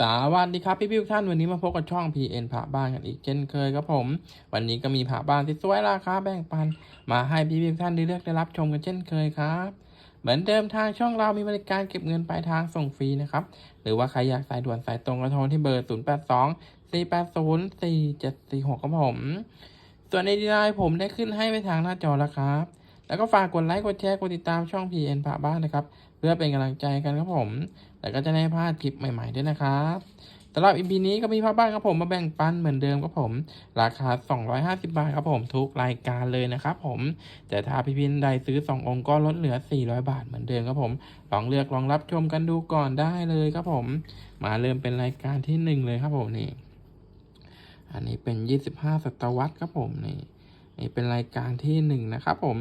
สวัสดีครับพี่พี่ทุกท่านวันนี้มาพบกับช่อง PN ผาบ้านกันอีกเช่นเคยครับผม วันนี้ก็มีผาบ้านที่สวยราคาแบ่งปัน มาให้พี่พี่ทุกท่านได้เลือกได้รับชมกันเช่นเคยครับ เหมือนเดิมทางช่องเรามีบริการเก็บเงินปลายทางส่งฟรีนะครับ หรือว่าใครอยากสายด่วนสายตรงกระโทรที่เบอร์ 0 8 2 4 8 0 4 7 4 6ครับผม ส่วนในดีไลน์ผมได้ขึ้นให้ไปทางหน้าจอแล้วครับ แล้วก็ฝากกดไลค์กดแชร์กดติดตามช่อง PN ผาบ้านนะครับ เพื่อเป็นกำลังใจกันครับผม แล้วก็จะได้พลาดคลิปใหม่ๆด้วยนะครับสำหรับ EP นี้ก็มีผ้าบ้านครับผมมาแบ่งปันเหมือนเดิมครับผม ราคา 250 บาทครับผมทุกรายการเลยนะครับผม แต่ถ้าพี่พินใดซื้อ 2 องค์ก็ลดเหลือ 400 บาทเหมือนเดิมครับผม ลองเลือกลองรับชมกันดูก่อนได้เลยครับผม มาเริ่มเป็นรายการที่ 1 เลยครับผมนี่ อันนี้เป็น 25 ศตวรรษครับผมนี่นี่เป็นรายการที่ 1 นะครับผม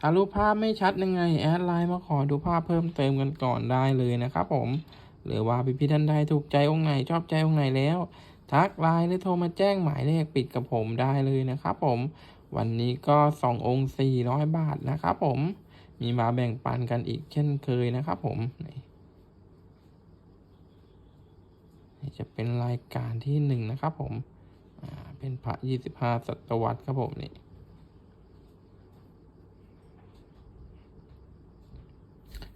ถ้ารูปภาพไม่ชัดยังไงแอดไลน์มาขอดูภาพเพิ่มเติมกันก่อนได้เลยนะครับผม หรือว่าพี่พี่ท่านใดถูกใจองค์ไหนชอบใจองค์ไหนแล้ว ทักไลน์หรือโทรมาแจ้งหมายเลขปิดกับผมได้เลยนะครับผม วันนี้ก็สององค์สี่ร้อยบาทนะครับผม มีมาแบ่งปันกันอีกเช่นเคยนะครับผมนี่จะเป็นรายการที่หนึ่งนะครับผม เป็นพระยี่สิบห้าศตวรรษครับผมนี่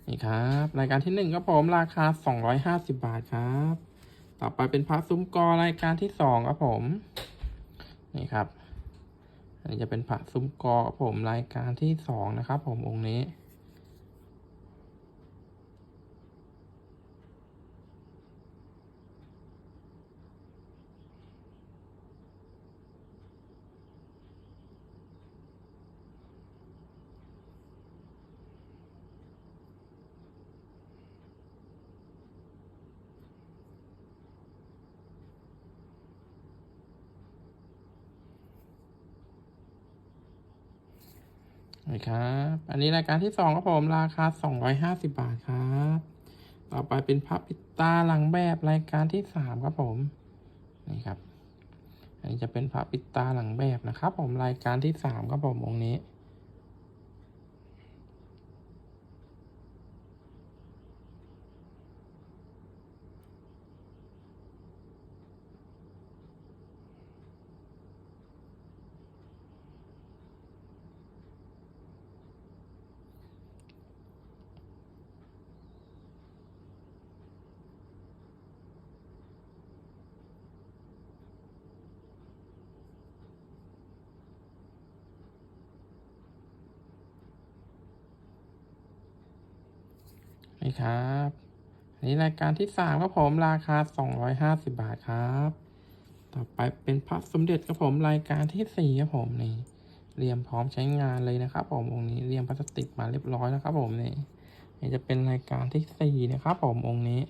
นี่ครับรายการที่หนึ่งครับผมราคาสองร้อยห้าสิบาทครับ ต่อไปเป็นพระซุ้มกอรายการที่สองครับผมนี่ครับอันนี้จะเป็นพระซุ้มกอครับผมรายการที่สองนะครับ ผมองค์นี้ นี่ครับ อันนี้รายการที่สองครับผมราคาสองร้อยห้าสิบาทครับ ต่อไปเป็นพับปิดตาหลังแบบรายการที่สามครับผม นี่ครับ อันนี้จะเป็นพับปิดตาหลังแบบนะครับ ผมรายการที่สามครับผมองค์นี้ นี่ครับอันนี้รายการที่สามครับผมราคาสองร้อยห้าสิบาทครับ ต่อไปเป็นพระสมเด็จครับผมรายการที่สี่ครับผมนี่เรียมพร้อมใช้งานเลยนะครับ ผมองค์นี้เรียมพลาสติกมาเรียบร้อยแล้วครับ ผมนี่นี่จะเป็นรายการที่สี่นะครับ ผมองค์นี้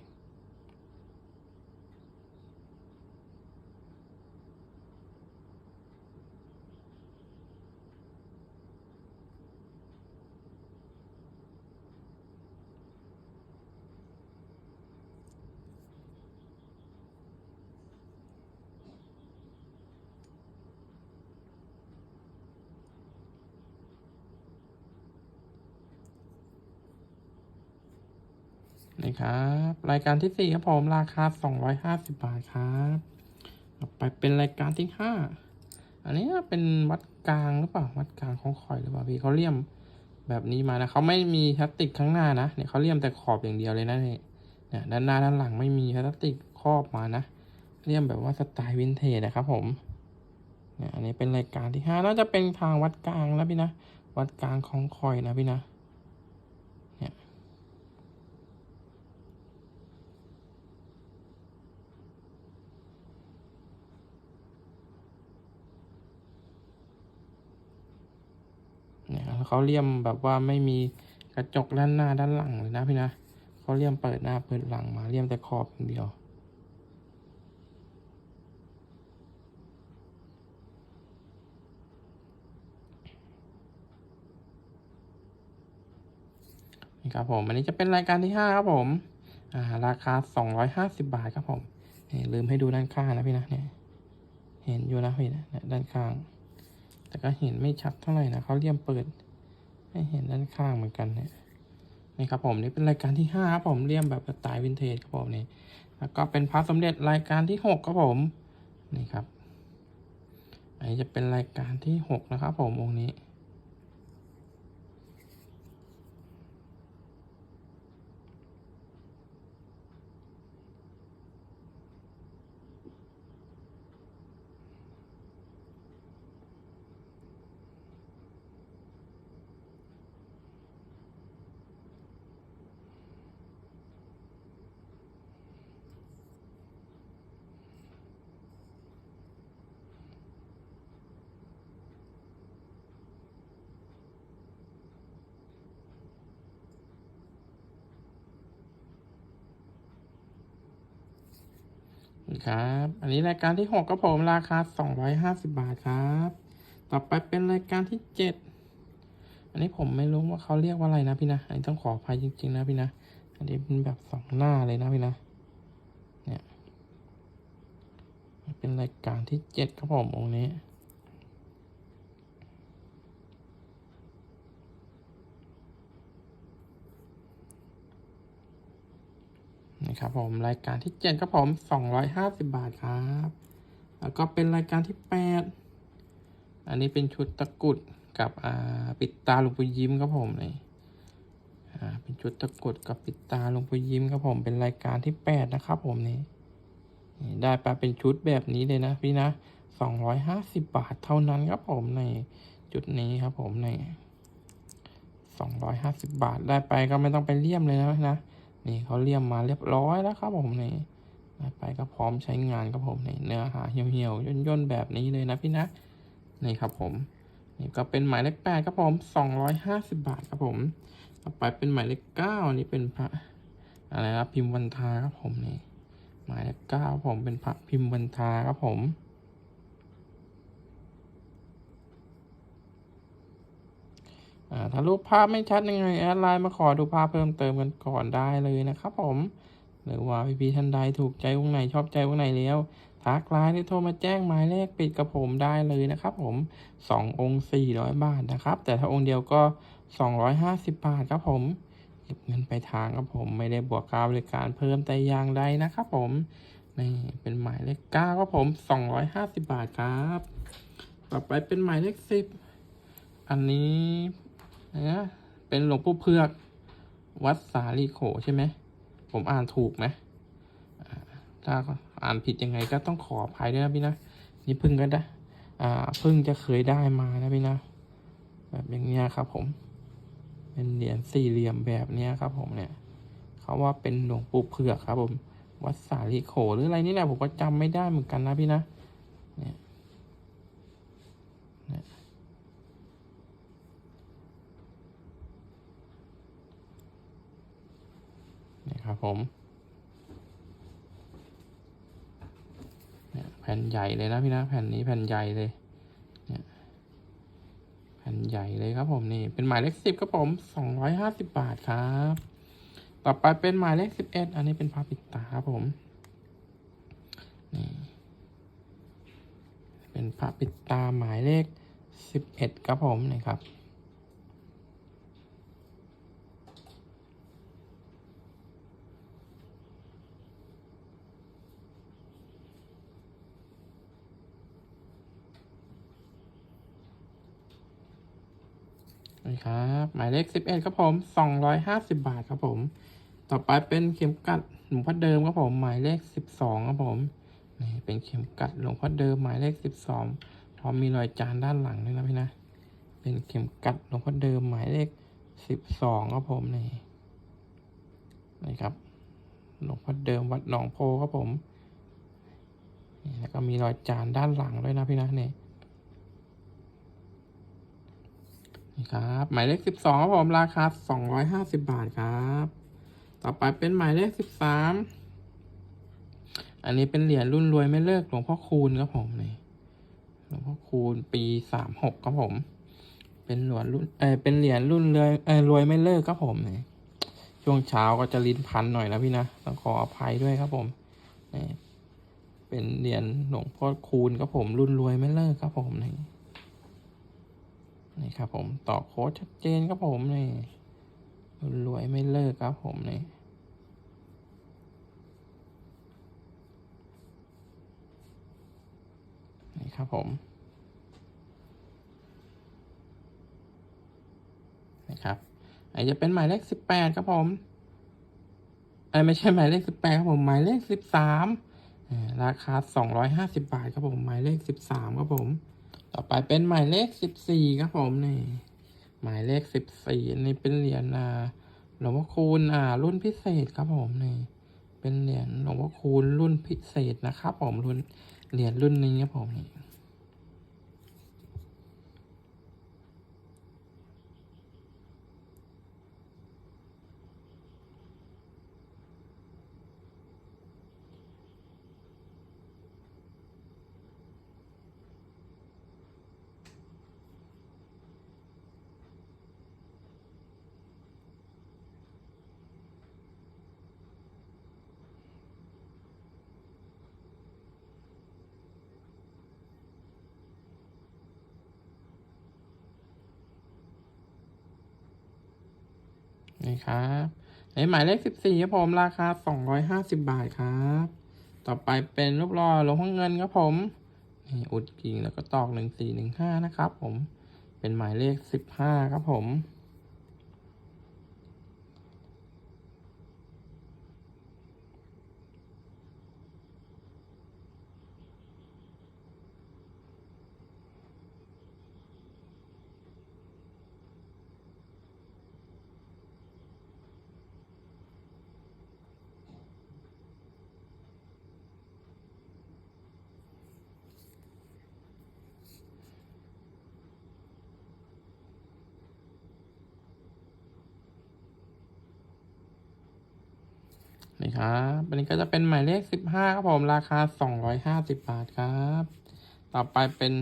นี่ครับรายการที่สี่ครับผมราคาสองร้อยห้าสิบาทครับต่อไปเป็นรายการที่ห้าอันนี้เป็นวัดกลางหรือเปล่าวัดกลางของข่อยหรือเปล่าพี่เขาเลี่ยมแบบนี้มานะเขาไม่มีพลาสติกข้างหน้านะเนี่ยเขาเลี่ยมแต่ขอบอย่างเดียวเลยนะเนี่ยเนี่ยด้านหน้าด้านหลังไม่มีพลาสติกครอบมานะเลี่ยมแบบว่าสไตล์วินเทจนะครับผมเนี่ยอันนี้เป็นรายการที่ห้าน่าจะเป็นทางวัดกลางแล้วพี่นะวัดกลางของข่อยนะพี่นะ เขาเลี่ยมแบบว่าไม่มีกระจกด้านหน้าด้านหลังเลยนะพี่นะเขาเลี่ยมเปิดหน้าเปิดหลังมาเลี่ยมแต่ขอบอย่างเดียวนี่ครับผมอันนี้จะเป็นรายการที่ห้าครับผมอ่าราคาสองร้อยห้าสิบาทครับผมนี่ลืมให้ดูด้านข้างนะพี่นะเนี่ยเห็นอยู่นะพี่นะด้านข้าง แต่ก็เห็นไม่ชัดเท่าไหร่นะเขาเลี่ยมเปิด ให้เห็นด้านข้างเหมือนกันเนี่ยนี่ครับผมนี่เป็นรายการที่ห้าครับผมเลี่ยมแบบสไตล์วินเทจครับผมนี่แล้วก็เป็นพระสมเด็จรายการที่หกครับผมนี่ครับอันนี้จะเป็นรายการที่หกนะครับผมองค์นี้ ครับ อันนี้รายการที่หกครับผมราคาสองร้อยห้าสิบาทครับ ต่อไปเป็นรายการที่เจ็ดอันนี้ผมไม่รู้ว่าเขาเรียกว่าอะไรนะพี่นะ อันนี้ต้องขออภัยจริง ๆ นะพี่นะ อันนี้เป็นแบบสองหน้าเลยนะพี่นะ เนี่ย เป็นรายการที่เจ็ดครับผมองค์นี้ นะครับผมรายการที่เจ็ดครับผมสองร้อยห้าสิบาทครับ แล้วก็เป็นรายการที่แปดอันนี้เป็นชุดตะกรุดกับอ่าปิดตาหลวงปู่ยิ้มครับผมนี่อ่าเป็นชุดตะกรุดกับปิดตาหลวงปู่ยิ้มครับผมเป็นรายการที่แปดนะครับผมนี่ได้ไปเป็นชุดแบบนี้เลยนะพี่นะสองร้อยห้าสิบบาทเท่านั้นครับผมในจุดนี้ครับผมในสองร้อยห้าสิบบาทได้ไปก็ไม่ต้องไปเลี่ยมเลยนะนะ นี่เขาเลี่ยมมาเรียบร้อยแล้วครับผมนี่ไปก็พร้อมใช้งานครับผมนี่เนื้อหาเหี่ยวๆย่นๆแบบนี้เลยนะพี่นะนี่ครับผมนี่ก็เป็นหมายเลขแปดครับผมสองร้อยห้าสิบบาทครับผมต่อไปเป็นหมายเลขเก้านี่เป็นพระอะไรนะพิมพ์วันทาครับผมนี่หมายเลขเก้าผมเป็นพระพิมพ์วันทาครับผม อ่า ถ้ารูปภาพไม่ชัดยังไงแอดไลน์มาขอดูภาพเพิ่มเติมกันก่อนได้เลยนะครับผม หรือว่าพี่ๆท่านใดถูกใจวงไหนชอบใจวงไหนแล้วทักไลน์หรือโทรมาแจ้งหมายเลขปิดกับผมได้เลยนะครับผมสององค์สี่ร้อยบาทนะครับ แต่ถ้าองค์เดียวก็สองร้อยห้าสิบบาทครับผมเก็บเงินไปทางครับผมไม่ได้บวกค่าบริการเพิ่มแต่อย่างใดนะครับผมนี่เป็นหมายเลขเก้าครับผมสองร้อยห้าสิบบาทครับ ต่อไปเป็นหมายเลขสิบอันนี้ นะเป็นหลวงปู่เพือก วัดสาลีโขใช่ไหม ผมอ่านถูกไหมถ้าอ่านผิดยังไงก็ต้องขออภัยด้วยนะพี่นะนี่พึ่งก็ได้อ่าพึ่งจะเคยได้มานะพี่นะ แบบอย่างเงี้ยครับ ผม เป็นเหรียญสี่เหลี่ยมแบบเนี้ยครับผมเนี่ยเขาว่าเป็นหลวงปู่เผือกครับ ผม วัดสาลีโขหรืออะไรนี่แหละผมก็จำไม่ได้เหมือนกันนะพี่นะเนี่ย นี่ครับผมเนี่ยแผ่นใหญ่เลยนะพี่นะแผ่นนี้แผ่นใหญ่เลยเนี่ยแผ่นใหญ่เลยครับผมนี่เป็นหมายเลขสิบครับผมสองร้อยห้าสิบบาทครับ ต่อไปเป็นหมายเลขสิบเอ็ดอันนี้เป็นพาปิดตาครับผมนี่เป็นพระปิดตาหมายเลขสิบเอ็ดครับผมนี่ครับ นี่ครับ หมายเลขสิบเอ็ดครับผมสองร้อยห้าสิบาทครับผม ต่อไปเป็นเข็มกัดหลวงพ่อเดิมครับผม หมายเลขสิบสองครับผมนี่เป็นเข็มกัดหลวงพ่อเดิมหมายเลขสิบสองพร้อมมีรอยจานด้านหลังด้วยนะพี่นะ เป็นเข็มกัดหลวงพ่อเดิมหมายเลขสิบสองครับผมนี่นี่ครับหลวงพ่อเดิมวัดหนองโพครับผมนี่แล้วก็มีรอยจานด้านหลังด้วยนะพี่นะเนี่ย นี่ครับ หมายเลขสิบสองครับผมราคาสองร้อยห้าสิบบาทครับ ต่อไปเป็นหมายเลขสิบสามอันนี้เป็นเหรียญรุ่นรวยไม่เลิกหลวงพ่อคูณครับผมนี่หลวงพ่อคูณปีสามหกครับผม เป็นเหรียญรุ่นเออเป็นเหรียญรุ่นรวยเออรวยไม่เลิกครับผมนี่ช่วงเช้าก็จะลิ้นพันหน่อยนะพี่นะต้องขออภัยด้วยครับผมนี่เป็นเหรียญหลวงพ่อคูณครับผม รุ่นรวยไม่เลิกครับผมนี่ นี่ครับผมต่อโค้ดชัดเจนครับผมนี่รวยไม่เลิกครับผมนี่นี่ครับผมนะครับไอจะเป็นหมายเลขสิบแปดครับผมไอ้ไม่ใช่หมายเลขสิบแปดครับผมหมายเลขสิบสามราคาสองร้อยห้าสิบบาทครับผมหมายเลขสิบสามครับผม ต่อไปเป็นหมายเลขสิบสี่ครับผมนี่ หมายเลขสิบสี่นี่เป็นเหรียญอ่าหลวงพ่อคูณอ่า รุ่นพิเศษครับผมนี่ เป็นเหรียญหลวงพ่อคูณรุ่นพิเศษนะครับผมรุ่นเหรียญรุ่นนี้ครับผมนี่ นี่ครับในหมายเลขสิบสี่ครับผมราคาสองร้อยห้าสิบบาทครับ ต่อไปเป็นรูปหล่อลงห้องเงินครับผมนี่อุดกิ่งแล้วก็ตอกหนึ่งสี่หนึ่งห้านะครับผมเป็นหมายเลขสิบห้าครับผม นี่ครับอันนี้ก็จะเป็นหมายเลขสิบห้าครับผมราคาสองร้อยห้าสิบบาทครับ ต่อไปเป็น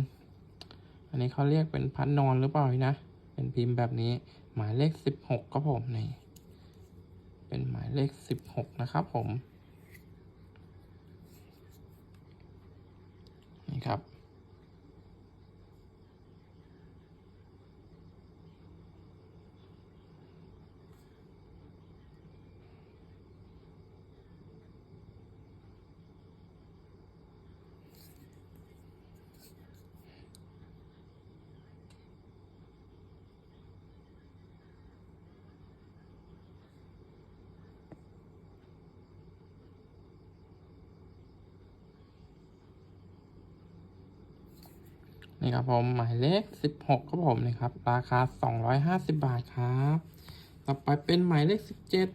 อันนี้เขาเรียกเป็นพัดนอนหรือเปล่านะ เป็นพิมพ์แบบนี้ หมายเลขสิบหกครับผมนี่เป็นหมายเลขสิบหกนะครับผม นี่ครับ นี่ครับผมหมายเลขสิบหกครับผมนี่ครับ ราคาสองร้อยห้าสิบาทครับ ต่อไปเป็นหมายเลขสิบเจ็ด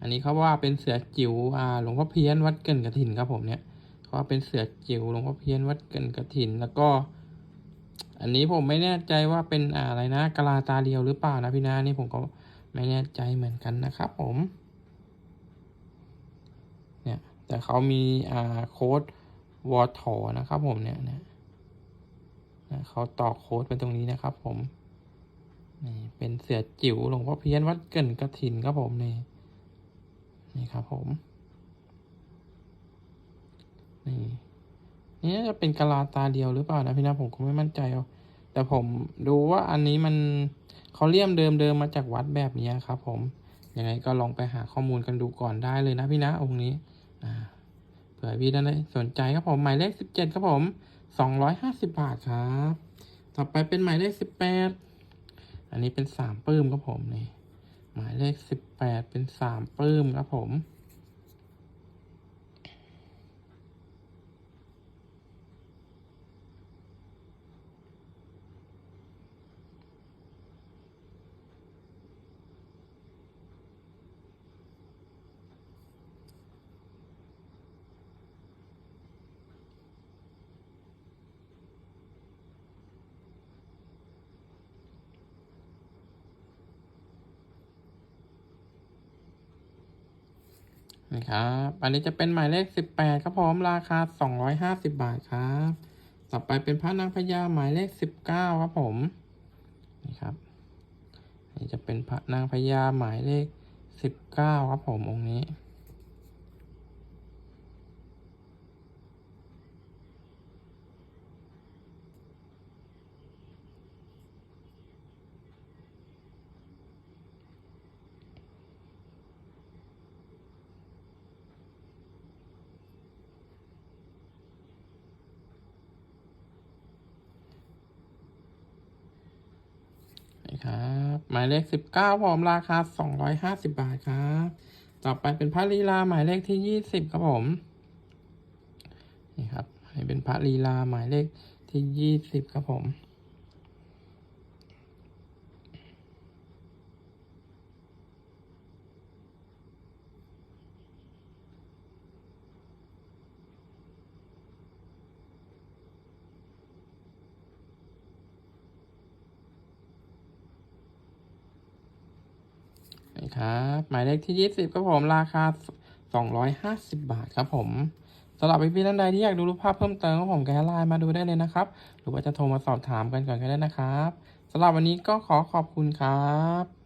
อันนี้เขาว่าเป็นเสือจิ๋วอ่าหลวงพ่อเพี้ยนวัดเกินกระถินครับผมเนี่ยเขาว่าเป็นเสือจิ๋วหลวงพ่อเพี้ยนวัดเกินกระถินแล้วก็ อันนี้ผมไม่แน่ใจว่าเป็นอะไรนะกะลาตาเดียวหรือเปล่านะพี่นานี่ผมก็ไม่แน่ใจเหมือนกันนะครับผม เนี่ยแต่เขามีอ่าโค้ดวอทอนะครับผมเนี่ยเนี่ย เขาต่อโค้ดไปตรงนี้นะครับ ผมนี่เป็นเสือจิ๋วหลวงพ่อเพี้ยนวัดเกินกระถินครับผมนี่นี่ครับผมนี่นี่น่าจะเป็นกะลาตาเดียวหรือเปล่านะพี่นะผมก็ไม่มั่นใจเอาแต่ผมดูว่าอันนี้มันเขาเลี่ยมเดิมเดิมมาจากวัดแบบนี้ครับผมยังไงก็ลองไปหาข้อมูลกันดูก่อนได้เลยนะพี่นะองค์นี้เผื่อพี่ท่านได้สนใจครับผมหมายเลขสิบเจ็ดครับผม สองร้อยห้าสิบบาทครับ ต่อไปเป็นหมายเลขสิบแปดอันนี้เป็นสามปื้มครับผมนี่หมายเลขสิบแปดเป็นสามปื้มครับผม นี่ครับอันนี้จะเป็นหมายเลขสิบแปดครับผมราคาสองร้อยห้าสิบบาทครับ ต่อไปเป็นพระนางพญาหมายเลขสิบเก้าครับผมนี่ครับนี่จะเป็นพระนางพญาหมายเลขสิบเก้าครับผมองค์นี้ายเลขสิบเก้าผมราคาสองร้อยห้าสิบบาทครับ ต่อไปเป็นพระลีลาหมายเลขที่ยี่สิบครับผม นี่ครับ ให้เป็นพระลีลาหมายเลขที่ยี่สิบครับผม นี่ ครับหมายเลขที่ยี่สิบครับผมราคาสองร้อยห้าสิบบาทครับผมสำหรับพี่ๆท่านใดที่อยากดูรูปภาพเพิ่มเติมก็ผมแกไลน์มาดูได้เลยนะครับ หรือว่าจะโทรมาสอบถามกันก่อนก็ได้นะครับสำหรับวันนี้ก็ขอขอบคุณครับ